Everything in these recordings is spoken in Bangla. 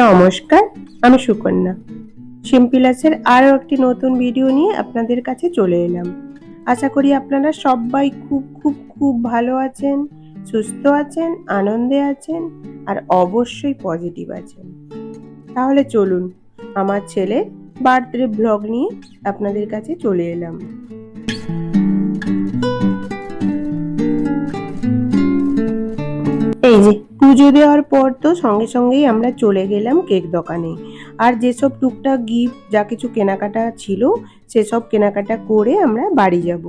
নমস্কার, আমি সুকন্যা। সিম্পিলাসের আরও একটি নতুন ভিডিও নিয়ে আপনাদের কাছে চলে এলাম। আশা করি আপনারা সবাই খুব খুব খুব ভালো আছেন, সুস্থ আছেন, আনন্দে আছেন, আর অবশ্যই পজিটিভ আছেন। তাহলে চলুন, আমার ছেলে বার্থডে ব্লগ নিয়ে আপনাদের কাছে চলে এলাম। এই যে, পুজো দেওয়ার পর তো সঙ্গে সঙ্গেই আমরা চলে গেলাম কেক দোকানে। আর যেসব টুকটাক গিফট যা কিছু কেনাকাটা ছিল, সেসব কেনাকাটা করে আমরা বাড়ি যাব।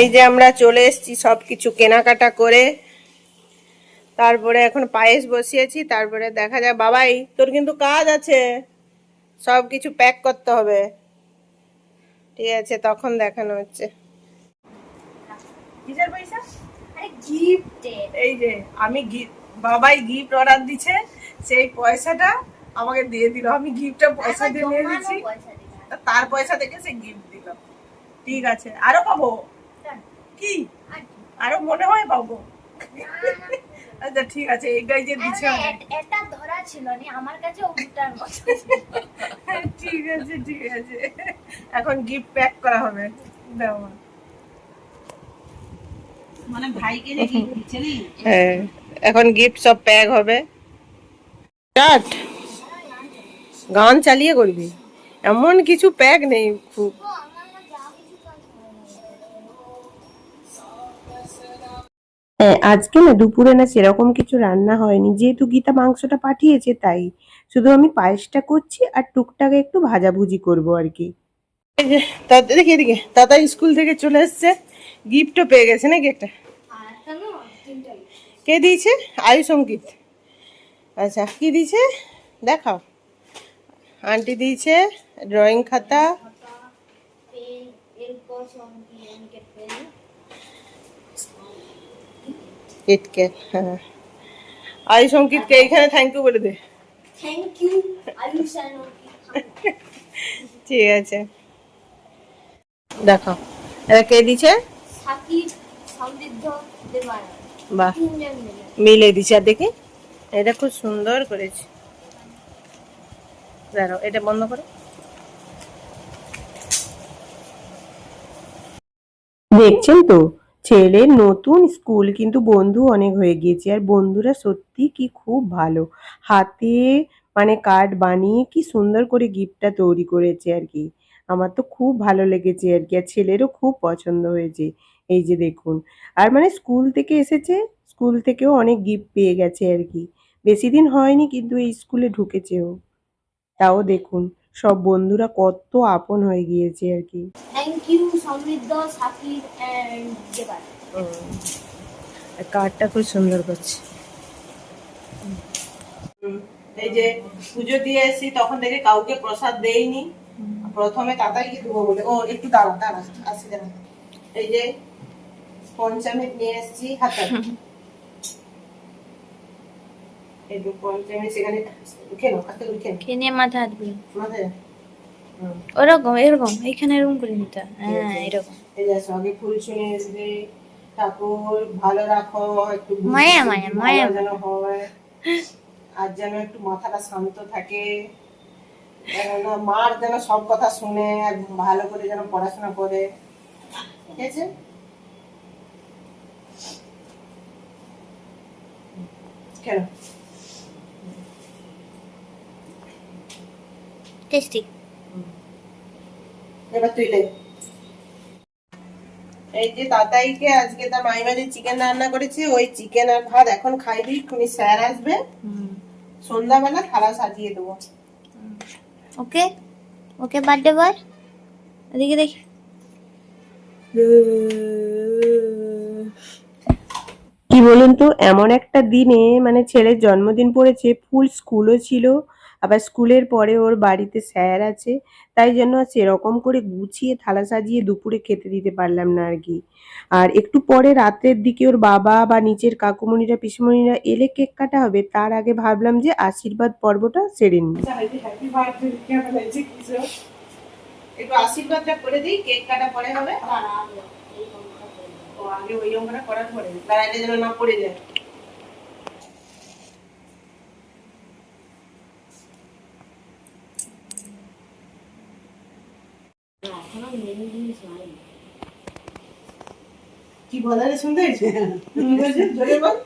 এই যে আমরা চলে এসেছি সব কিছু কেনাকাটা করে। তারপরে এখন পায়েস বসিয়েছি, তারপরে দেখা যায় বাবাই, তোর কিন্তু কাজ আছে। সব কিছু প্যাক করতে হবে। ঠিক আছে, তখন দেখানো হচ্ছে। পয়সা? গিফটে এই যে আমি বাবাই গিফট অর্ডার দিছে সেই পয়সাটা আমাকে দিয়ে দিল। আমি গিফটটা পয়সা দিয়ে নিয়ে তা তার পয়সা থেকে সে গিফট দিল। ঠিক আছে। আরও পাবো? কি? আর মনে হয় পাবো? আচ্ছা ঠিক আছে এইটাই যে আমাকে। এটা ধরা ছিল নি আমার কাছে ওটার মতো ঠিক আছে ঠিক আছে। এখন গিফট প্যাক করা হবে। দাও মা। মানে ভাইকে যে gift দিচ্ছিলি হ্যাঁ এখন গিফট সব প্যাক হবে। স্টার্ট গান চালিয়ে করবি। এমন কিছু প্যাক নেই খুব। হ্যাঁ আজকে না দুপুরে না সেরকম কিছু রান্না হয়নি। যেহেতু গীতা মাংসটা পাঠিয়েছে তাই। শুধু আমি পায়েসটা করছি আর টুকটাক একটু ভাজাভুজি করব আর কি। দেখি এদিকে দাদা স্কুল থেকে চলে এসছে। গিফটও পেয়ে গেছে নাকি একটা কে দিয়েছে? আয়ুষ অঙ্কিত। আচ্ছা কি দিয়েছে? দেখাও। আন্টি দিয়েছে ড্রয়িং খাতা। কিটক্যাট হ্যাঁ। আয়ুষ অঙ্কিতকে এইখানে থ্যাংক ইউ বলে দে। থ্যাংক ইউ আয়ুষ ঠিক আছে। দেখাও। এটা কে দিছে সাকিব সমৃদ্ধ দেবার বাহ। তিনজন মিলে। মিলে দিছে। আর দেখি এটা খুব সুন্দর করেছে। দাঁড়াও এটা বন্ধ করো। দেখছেন তো ছেলের নতুন স্কুল কিন্তু বন্ধু অনেক হয়ে গিয়েছে। আর বন্ধুরা সত্যি কি খুব ভালো। হাতে মানে কার্ড বানিয়ে কি সুন্দর করে গিফটটা তৈরি করেছে আর কি। আমার তো খুব ভালো লেগেছে আর কি। আর ছেলেরও খুব পছন্দ হয়েছে। এই যে দেখুন আর মানে স্কুল থেকে এসেছে স্কুল থেকেও অনেক গিফট পেয়ে গেছে আর কি। বেশি দিন হয়নি কিন্তু এই স্কুলে ঢুকেছে ও তাও দেখুন সব বন্ধুরা কত আপন হয়ে গিয়েছে আর কি। থ্যাংক ইউ সমৃদ্ধ সাকিব এন্ড দেবার। কার্ডটা খুব সুন্দর করছে। এই যে পুজো দিয়ে এসেছি তখন থেকে কাউকে প্রসাদ দেইনি। প্রথমে তাতাইকে দেবো বলে? ও একটু দাঁড়া দাঁড়া আসি দাঁড়া এই যে পঞ্চামৃত নিয়ে এসেছি হাতে এই করে মাথা ওরকম এরকম এরকম করে নিতে হ্যাঁ। এরকম। এই যে সঙ্গে ফুল ঠাকুর ভালো রাখো একটু মায়া, মায়া, মায়া। যেন হয়। আর যেন একটু মাথাটা শান্ত থাকে। মার যেন সব কথা শুনে আর ভালো করে যেন পড়াশোনা করে। ঠিক আছে? কেন? টেস্টি এবার তুই লে। এই যে তাতাইকে আজকে তার মাইমা যে চিকেন রান্না করেছে ওই চিকেন আর ভাত এখন খাইবি তুমি স্যার আসবে। সন্ধ্যাবেলা থালা সাজিয়ে দেবো। ওকে? Okay birthday boy? এদিকে দেখি। কি বলুন তো, এমন একটা দিনে মানে ছেলের জন্মদিন পড়েছে, ফুল স্কুলও ছিল, আবার স্কুলের পরে ওর বাড়িতে স্যার আছে, তাই জন্য সেরকম করে গুছিয়ে থালা সাজিয়ে দুপুরে খেতে দিতে পারলাম না আর কি। আর একটু পরে রাতের দিকে ওর বাবা বা নিচের কাকুমণিরা, পিসুমণিরা এলে কেক কাটা হবে, তার আগে ভাবলাম যে আশীর্বাদ পর্বটা সেরে নিই। একটু আশীর্বাদটা করে দিই, কেক কাটা পরে হবে আগে ওই অঙ্কটা করার পরে বেড়াইতে যেন না পড়ে যায়। এখনও মেন জিনিস নাই কি বলারে শুনতে হয়েছে? জোরে বল।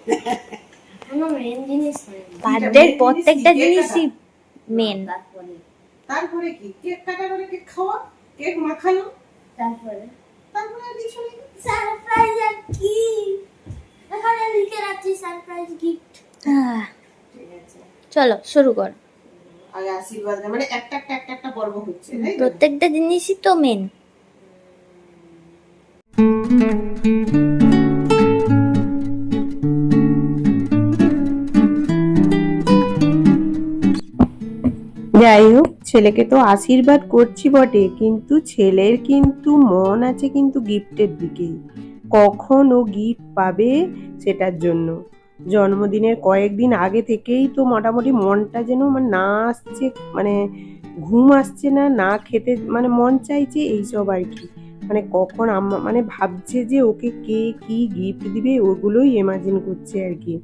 এখনও মেন জিনিস নাই বার্থডের প্রত্যেকটা জিনিসই মেন। তারপরে। তারপরে কি? কেক কাটা করে কেক খাওয়া? কেক মাখানো? তারপরে? তারপরে আর সারপ্রাইজ আর কি এখানে লিখে রাখছি সারপ্রাইজ গিফট চলো শুরু কর। আগে আশীর্বাদ নেয়। মানে একটা একটা একটা একটা পর্ব হচ্ছে প্রত্যেকটা জিনিসই তো মেন ছেলেকে তো আশীর্বাদ করছি বটে, কিন্তু ছেলের কিন্তু মন আছে কিন্তু গিফটের দিকেই কখন ও গিফট পাবে সেটার জন্য। জন্মদিনের কয়েকদিন আগে থেকেই তো মোটামুটি মনটা যেন মানে না আসছে মানে ঘুম আসছে না না খেতে মানে মন চাইছে এইসব আর কি। মানে কখন মানে ভাবছে যে ওকে কে কি গিফট দিবে ওগুলোই ইমাজিন করছে আর কি।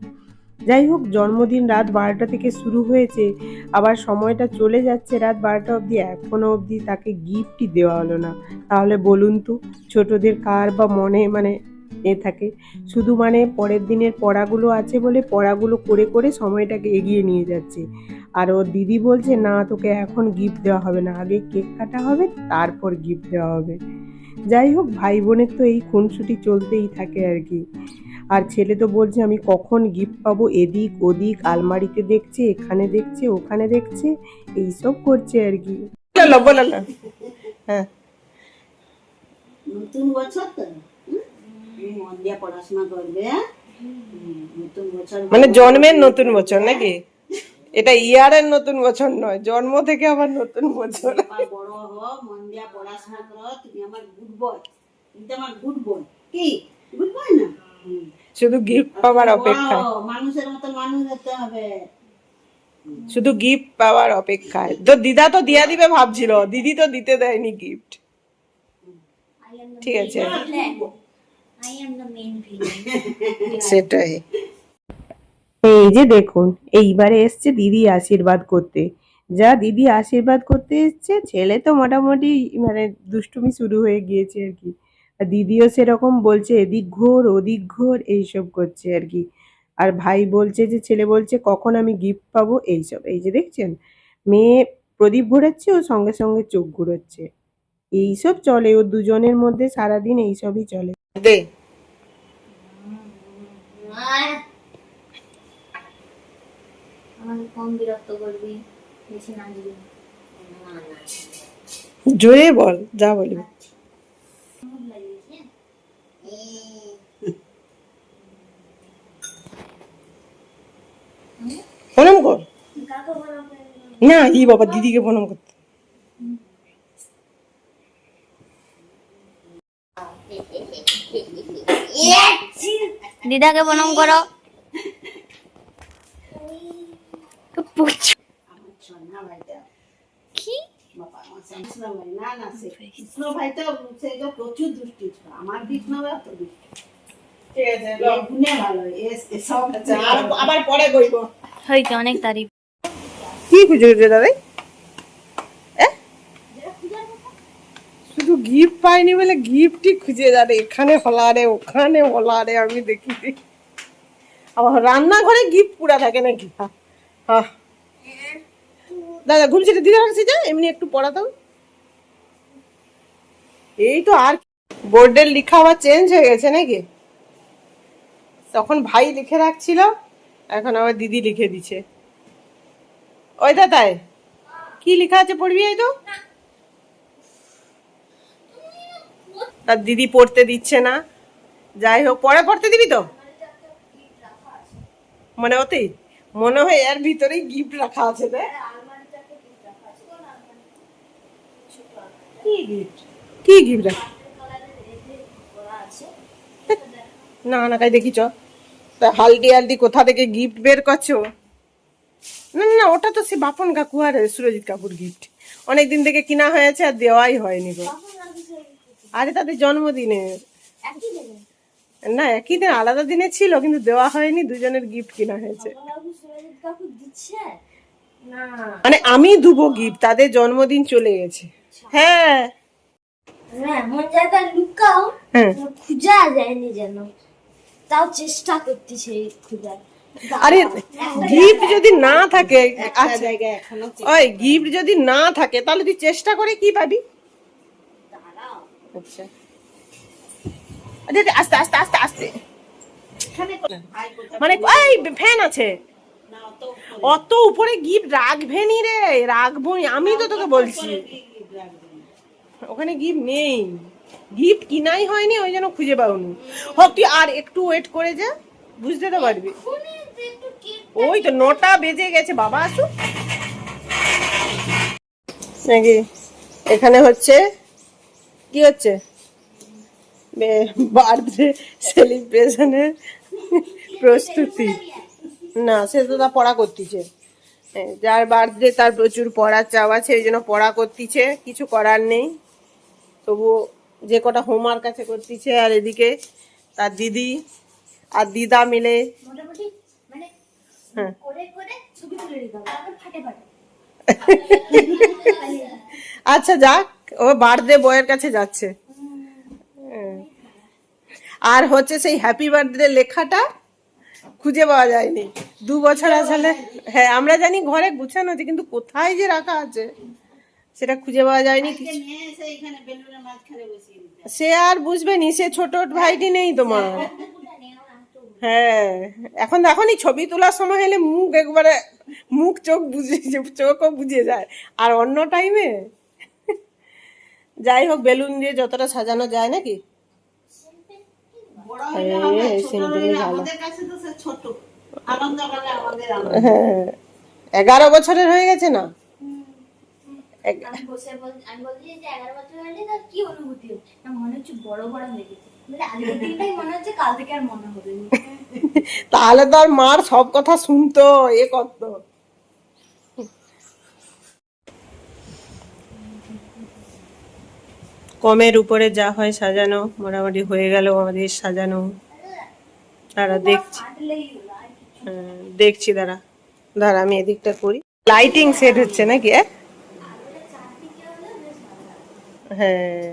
যাই হোক, জন্মদিন রাত বারোটা থেকে শুরু হয়েছে। আবার সময়টা চলে যাচ্ছে রাত বারোটা অবধি। এখনও অবধি তাকে গিফটই দেওয়া হলো না। তাহলে বলুন তো, ছোটদের কার বা মনে মানে এ থাকে? শুধু মানে পরের দিনের পড়াগুলো আছে বলে পড়াগুলো করে করে সময়টাকে এগিয়ে নিয়ে যাচ্ছে। আর ওর দিদি বলছে, না, তোকে এখন গিফট দেওয়া হবে না। আগে কেক কাটা হবে, তারপর গিফট দেওয়া হবে। যাই হোক, ভাই বোনের তো এই খুনসুটি চলতেই থাকে আর কি। আর ছেলে তো বলছে আমি কখন গিফট পাবো? এদিক ওদিক আলমারিতে দেখছে এখানে দেখছে ওখানে দেখছে এইসব করছে আর কি। বলো বলো না হ্যাঁ। নতুন বছর তো। মন দিয়ে পড়াশোনা করবে হ্যাঁ? নতুন বছর মানে জন্মের নতুন বছর নাকি? এটা ইয়ারের নতুন বছর নয় জন্ম থেকে আবার নতুন বছর। বড় হও মন দিয়ে পড়াশোনা করো তুমি আমার গুড বয় তুমি আমার গুড বয় কি? গুড বয় না। শুধু গিফট পাওয়ার অপেক্ষায়। বড়, মানুষের মতো মানুষ হতে হবে। শুধু গিফট পাওয়ার অপেক্ষায়। তো দিদা তো দিয়া দিবে ভাবছিল দিদি তো দিতে দেয়নি গিফট ঠিক আছে। I am the main villain সেটাই। এই যে দেখুন এইবারে এসছে দিদি আশীর্বাদ করতে। যা দিদি আশীর্বাদ করতে এসছে ছেলে তো মোটামুটি মানে দুষ্টুমি শুরু হয়ে গিয়েছে আর কি। দিদিও সেরকম বলছে এদিক ঘোর ওদিক ঘোর এইসব করছে আর কি। আর ভাই বলছে যে ছেলে বলছে কখন আমি গিফট পাবো? এইসব। এই যে দেখছেন মেয়ে প্রদীপ ঘোরাচ্ছে ও সঙ্গে সঙ্গে চোখ ঘুরোচ্ছে। এইসব চলে ও দুজনের মধ্যে সারাদিন এইসবই চলে। দে। কম বিরক্ত করবি? বেশি নাচবি জোরে বল যা বলবি। প্রণাম কর। না ই বাবা দিদিকে প্রণাম করতে দিদাকে প্রণাম করো। কি? না না সে কৃষ্ণ ভাই তো সে তো প্রচুর দুষ্টি ছিল। আমার কৃষ্ণ ভাই তো দুষ্টি আবার পরে অনেক খুঁজে খুঁজে দাদা? শুধু গিফট পাইনি বলে গিফটই খুঁজে এখানে হলারে ওখানে হলারে আমি দেখি আবার রান্নাঘরে গিফট পুরা থাকে নাকি? দাদা ঘুমছিটা দিতে রাখছি যা, এমনি একটু পড়াতাম। এই তো আর বোর্ডের লেখা আবার চেঞ্জ হয়ে গেছে নাকি? তখন ভাই লিখে রাখছিল, এখন আবার দিদি লিখে দিছে। ওই দাদাই, কি লেখা আছে পড়বি এই তো? তার দিদি পড়তে দিচ্ছে না। যাই হোক, পরে পড়তে দিবি তো? মানে ওতেই মনে হয় এর ভিতরেই গিফট রাখা আছে রে। কি গিফট কি গিফট না না কাই দেখি চ। তা হালদি হালদি কোথা থেকে গিফট বের করছ? না না, ওটা তো সে বাপন কাকু আর সুরজিৎ কাকুর গিফট অনেক দিন থেকে কিনা হয়েছে আর দেওয়াই হয়নি গো। আরে তাদের জন্মদিনে। না একই দিন আলাদা দিনে ছিল কিন্তু দেওয়া হয়নি দুজনের গিফট কিনা হয়েছে। মানে আমি দুবো গিফট তাদের জন্মদিন চলে গেছে। হ্যাঁ। এমন জায়গায় লুকাও হ্যাঁ। খুঁজা যায়নি যেন। তাও চেষ্টা করতেছে খুঁজার আরে গিফট যদি না থাকে আচ্ছা। ওই গিফট যদি না থাকে তাহলে তুই চেষ্টা করে কি পাবি? আচ্ছা। আস্তে আস্তে আস্তে আস্তে। মানে এই ফ্যান আছে। অত অত উপরে গিফট রাখবে নি রে রাখব আমি তো তোকে বলছি। ওখানে গিফট নেই। গিফট কিনাই হয়নি ওই জন্য খুঁজে পাওনি। হোক তুই আর একটু ওয়েট করে যা বুঝতে তো পারবি। ওই তো নটা বেজে গেছে বাবা আসুক। নাকি? এখানে হচ্ছে কি হচ্ছে? বার্থডে সেলিব্রেশনের প্রস্তুতি। না সে তো তা পড়া করতিছে। হ্যাঁ, যার বার্থডে তার প্রচুর পড়ার চাপ আছে এই জন্য পড়া করতিছে কিছু করার নেই। তবু যে কটা হোমওয়ার্ক আছে করতিছে আর এদিকে তার দিদি আর দিদা মিলে। মানে হ্যাঁ। আচ্ছা যাক ও বার্থডে বয়ের কাছে যাচ্ছে। হ্যাঁ। আর হচ্ছে সেই হ্যাপি বার্থডে লেখাটা খুঁজে পাওয়া যায়নি। দু বছর আসলে হ্যাঁ আমরা জানি ঘরে গুছানো আছে কিন্তু কোথায় যে রাখা আছে? সেটা খুঁজে পাওয়া যায়নি সে আর বুঝবে নি সে ছোট ভাইটি নেই তোমার। হ্যাঁ এখন এখনই ছবি তোলার সময় হলে মুখ একবারে মুখ চোখ বুঝে চোখও বুঝে যায়। আর অন্য টাইমে যাই হোক বেলুন দিয়ে যতটা সাজানো যায় নাকি? হ্যাঁ, হ্যাঁ এগারো বছরের হয়ে গেছে না? আমি বসে বল আমি বলছি যে এগারো বছর হলে তার কি অনুভূতি মনে হচ্ছে বড় বড় হয়ে গেছে আজকের দিনটাই হচ্ছে কাল থেকে আর হবে না। তাহলে তো আর মার সব কথা শুনতো এ করতো কমের উপরে যা হয় সাজানো মোটামুটি হয়ে গেল আমাদের সাজানো তারা দেখছি। হ্যাঁ, দেখছি দাঁড়া দাঁড়া আমি এদিকটা করি লাইটিং সেট হচ্ছে নাকি এ? হ্যাঁ।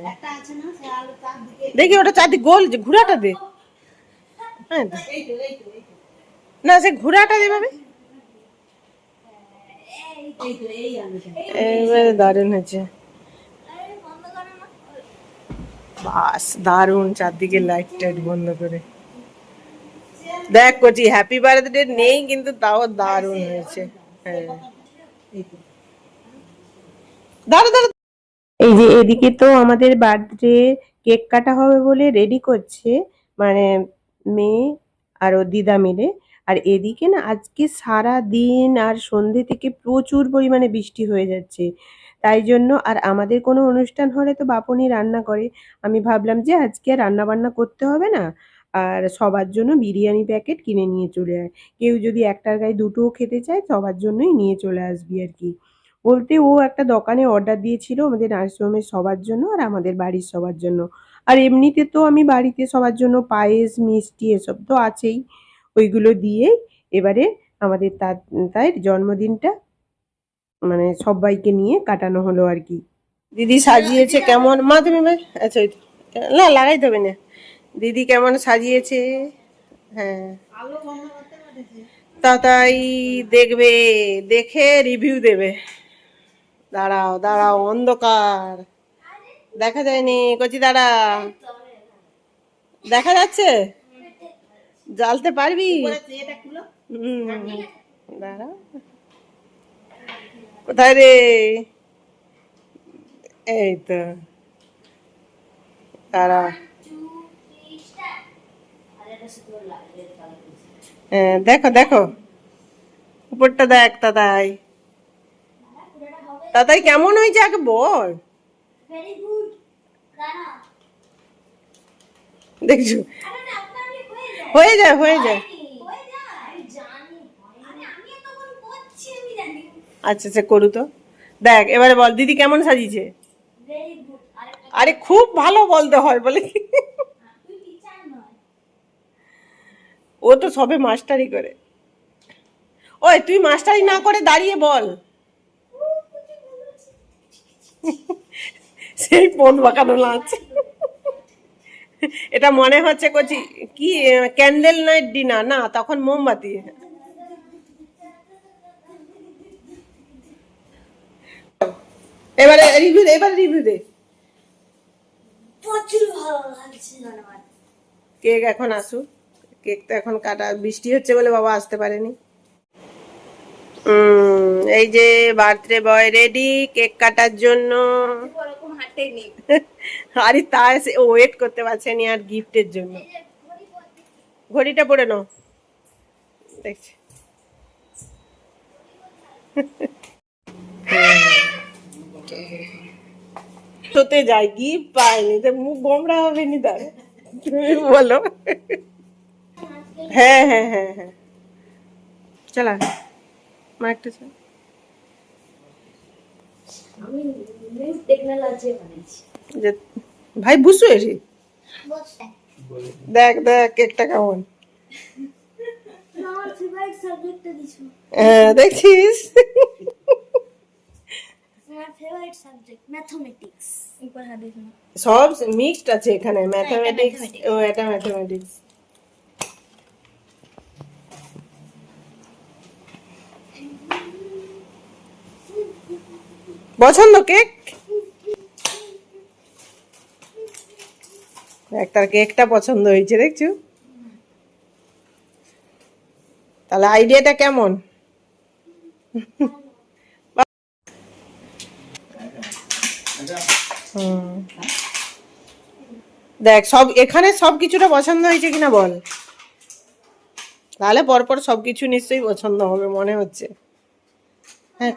দেখি ওটা চারদিক গোল যে ঘোড়াটা দে। হ্যাঁ না সে ঘোড়াটা যেভাবে। দারুণ হয়েছে। বাস দারুণ চারদিকে লাইট টাইট বন্ধ করে। দেখ কচি হ্যাপি বার্থডে নেই কিন্তু তাও দারুণ হয়েছে। হ্যাঁ। দাঁড়া দাঁড়া এই যে এদিকে তো আমাদের বার্থডে কেক কাটা হবে বলে রেডি করছে মানে মেয়ে আর ও দিদা মিলে। আর এদিকে না আজকে সারা দিন আর সন্ধে থেকে প্রচুর পরিমাণে বৃষ্টি হয়ে যাচ্ছে। তাই জন্য আর আমাদের কোনো অনুষ্ঠান হলে তো বাপনি রান্না করে। আমি ভাবলাম যে আজকে আর রান্না বান্না করতে হবে না। আর সবার জন্য বিরিয়ানি প্যাকেট কিনে নিয়ে চলে আয়। কেউ যদি একটার গায়ে দুটোও খেতে চায় সবার জন্যই নিয়ে চলে আসবি আর কি। বলতে ও একটা দোকানে অর্ডার দিয়েছিল আমাদের নার্সিংহোমের সবার জন্য আর আমাদের বাড়ির সবার জন্য। আর এমনিতে তো আমি বাড়িতে সবার জন্য পায়েস, মিষ্টি এসব তো আছেই। ওইগুলো দিয়ে এবারে আমাদের তার তাই জন্মদিনটা মানে সবাইকে নিয়ে কাটানো হলো আর কি। দিদি সাজিয়েছে কেমন? মা, তুমি আচ্ছা। না, লাগাইতে হবে না। দিদি কেমন সাজিয়েছে? হ্যাঁ। তা তাই দেখবে, দেখে রিভিউ দেবে। দাঁড়াও দাঁড়াও, অন্ধকার। দেখা যায়নি, কচি দাঁড়া দেখা যাচ্ছে? জ্বালতে পারবি? কোথায় রে? এই তো। দাঁড়া। হ্যাঁ দেখো দেখো। উপরটা দেখ, তাতাই। তাতাই কেমন হয়েছে আগে বল? ভেরি দেখছ? হয়ে যায়। হয়ে যায় হয়ে যায়। হয়ে যায়। আমি জানি আরে আমি তখন করছি আমি জানি। আচ্ছা আচ্ছা করু তো। দেখ এবারে বল দিদি কেমন সাজিয়েছে? আরে আরে খুব ভালো বলতে হয় বলে। কি? তুই টিচার নয়। ও তো সবে মাস্টারি করে। ওই তুই মাস্টারি না করে দাঁড়িয়ে বল। সেই ফোন বাঁকানো লাঞ্চ এটা মনে হচ্ছে কচি কি ক্যান্ডেল নাইট ডিনার? না তখন মোমবাতি। এবারে রিভিউ দে এবারে রিভিউ দে। প্রচুর ভালো লাগছে কেক এখন আসুক। কেক তো এখন কাটা বৃষ্টি হচ্ছে বলে বাবা আসতে পারেনি। এই যে বার্থডে বয় রেডি কেক কাটার জন্য। আরে তা ওয়েট করতে পারছেনি আর গিফটের জন্য। ঘড়িটা পরে নাও। দেখছি। তোতে যাই গিফট পাইনি তো মুখ গোমরা হবে নি তার। তুমি বলো। হ্যাঁ হ্যাঁ হ্যাঁ হ্যাঁ। চলা একটু যে ভাই বুঝছ এসে দেখ দেখ কেকটা কেমন? হ্যাঁ, দেখছিস সব মিক্সড আছে এখানে ম্যাথমেটিক্স ও এটা ম্যাথমেটিক্স পছন্দ কেক? তার কেকটা পছন্দ হয়েছে, দেখছ? তাহলে আইডিয়াটা কেমন? দেখ, সব, এখানে সব কিছুটা পছন্দ হয়েছে কিনা বল। তাহলে পরপর সব কিছু নিশ্চয়ই পছন্দ হবে, মনে হচ্ছে। হ্যাঁ।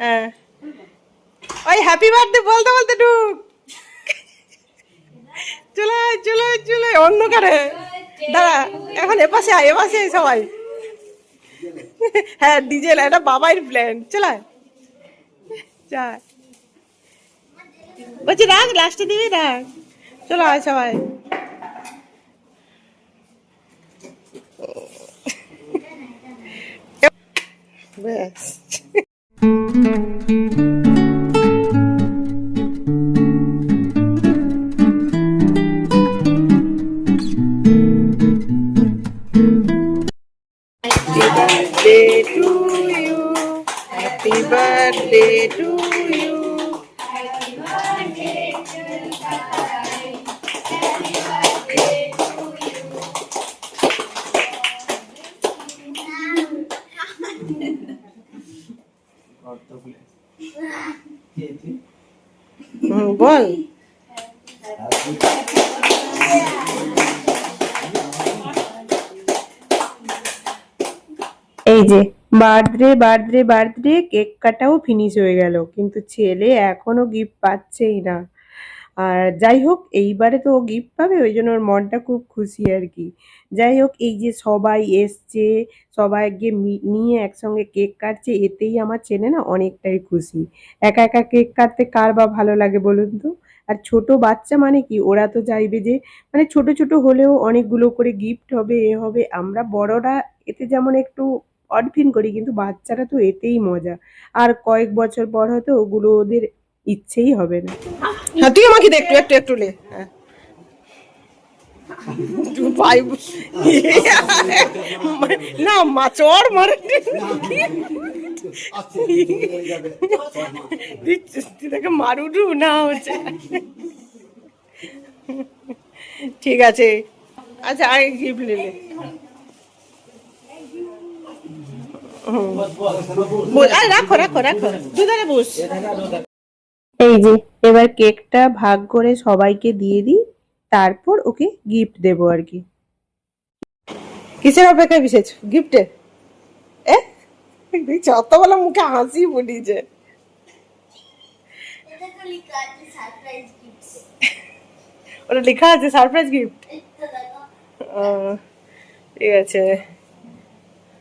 হ্যাঁ। ওই হ্যাপি বার্থডে বলতে বলতে চলে চলে দাঁড়া, এখন এপাশে আয়, এপাশে সবাই। হ্যাঁ ডিজে এটা বাবাইর প্ল্যান চলে আয়। যা বলছি রাখ লাস্টে দিবি রাখ চলো আয় সবাই। ব্যাস। Happy birthday to বল। এই যে, বার্থডে বার্থডে বার্থডে, কেক কাটাও ফিনিশ হয়ে গেল, কিন্তু ছেলে এখনও গিফট পাচ্ছেই না। আর যাই হোক, এইবারে তো ও গিফট পাবে, ওই জন্য ওর মনটা খুব খুশি আর কি। যাই হোক, এই যে সবাই এসছে সবাইকে নিয়ে একসঙ্গে কেক কাটছে, এতেই আমার ছেলে না অনেকটাই খুশি। একা একা কেক কাটতে কার বা ভালো লাগে বলুন তো? আর ছোট বাচ্চা মানে কি? ওরা তো চাইবে যে মানে ছোট ছোট হলেও অনেকগুলো করে গিফট হবে, এ হবে। আমরা বড়রা এতে যেমন একটু অডফিন করি, কিন্তু বাচ্চারা তো এতেই মজা। আর কয়েক বছর পর হয়তো ওগুলো ওদের ইচ্ছেই হবে না। হ্যাঁ তুই আমাকে দে একটু একটু একটু লে। হ্যাঁ। না, মা, চর মারে। তাকে মারুডু না হচ্ছে। ঠিক আছে। আচ্ছা আগে গিফট নিলে রাখো রাখো রাখো। দুধারে বস। এই যে এবার কেকটা ভাগ করে সবাইকে দিয়ে দিই তারপর ওকে গিফট দেব আর কি। কিসের অপেক্ষায় বিশেষ? গিফটে এ? দেখছি মুখে হাসি ফুটিছে। এটা তো লেখা আছে সারপ্রাইজ গিফটস ওটা লেখা আছে সারপ্রাইজ গিফট ঠিক আছে।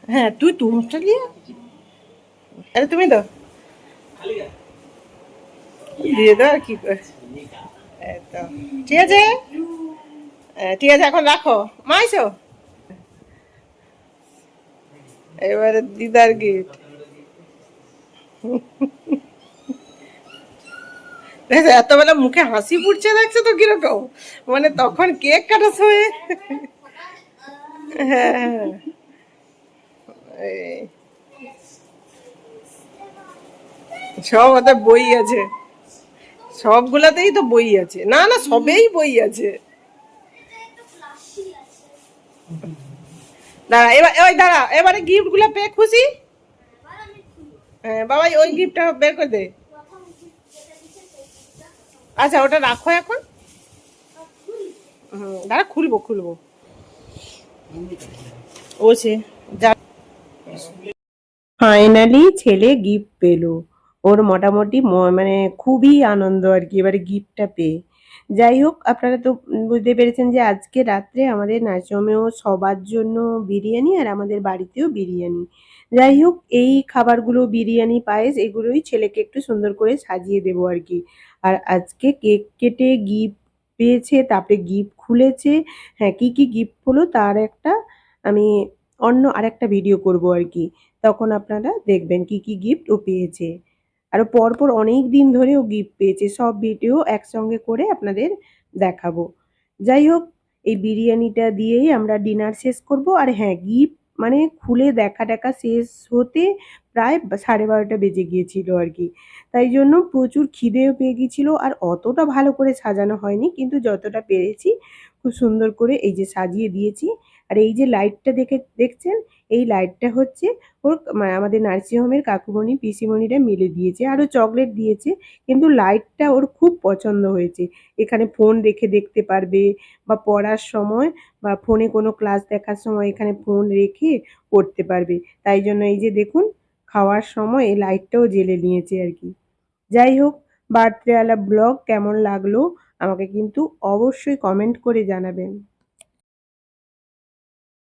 হ্যাঁ তুই তুমটা নিয়ে আরে তুমি তো দিয়ে দাও, কি করে? ঠিক আছে? ঠিক আছে, এখন রাখো। মা আইসো এবারে দিদার গিফট এতবেলা মুখে হাসি ফুটছে, দেখছ তো কীরকম? মানে তখন কেক কাটা সময়। হ্যাঁ। সব ওদের বই আছে। সবগুলাতেই তো বই আছে। না না, সবেই বই আছে। দাঁড়া, এবার, ওই দাঁড়া, এবারে গিফটগুলো পেয়ে খুশি? হ্যাঁ বাবা ওই গিফটটা বের করে দে। আচ্ছা ওটা রাখো এখন। হুম, দাঁড়া, খুলবো খুলবো। ও সে, যা ফাইনালি ছেলে গিফট পেল। ওর মোটামুটি মানে খুবই আনন্দ আর কি, এবারে গিফটটা পেয়ে। যাই হোক, আপনারা তো বুঝতে পেরেছেন যে আজকে রাত্রে আমাদের নাচমেও সবার জন্য বিরিয়ানি আর আমাদের বাড়িতেও বিরিয়ানি। যাই হোক, এই খাবারগুলো বিরিয়ানি, পায়েস, এগুলোই ছেলেকে একটু সুন্দর করে সাজিয়ে দেবো আর কি। আর আজকে কেক কেটে গিফট পেয়েছে, তারপরে গিফট খুলেছে। হ্যাঁ কি কি গিফট হলো তার একটা আমি অন্য আরেকটা ভিডিও করব আর কি। তখন আপনারা দেখবেন কি কি গিফট ও পেয়েছে। আরও পরপর অনেক দিন ধরে ও গিফট পেয়েছে। সব ভিডিও একসঙ্গে করে আপনাদের দেখাবো। যাই হোক, এই বিরিয়ানিটা দিয়েই আমরা ডিনার শেষ করব। আর হ্যাঁ গিফট মানে খুলে দেখা টাকা শেষ হতে প্রায় সাড়ে বারোটা বেজে গিয়েছিল আর কি। তাই জন্য প্রচুর খিদেও পেয়ে গিয়েছিল। আর অতটা ভালো করে সাজানো হয়নি, কিন্তু যতটা পেরেছি খুব সুন্দর করে এই যে সাজিয়ে দিয়েছি। আর এই যে লাইটটা দেখে, দেখছেন? এই লাইটটা হচ্ছে ওর আমাদের নার্সিংহোমের কাকুমণি, পিসিমণিরা মিলে দিয়েছে। আরও চকলেট দিয়েছে, কিন্তু লাইটটা ওর খুব পছন্দ হয়েছে। এখানে ফোন রেখে দেখতে পারবে বা পড়ার সময় বা ফোনে কোনো ক্লাস দেখার সময় এখানে ফোন রেখে পড়তে পারবে। তাই জন্য এই যে দেখুন, খাওয়ার সময় এই লাইটটাও জ্বেলে নিয়েছে আর কি। যাই হোক, বার্থডেওয়ালা ব্লগ কেমন লাগল? আমাকে কিন্তু অবশ্যই কমেন্ট করে জানাবেন।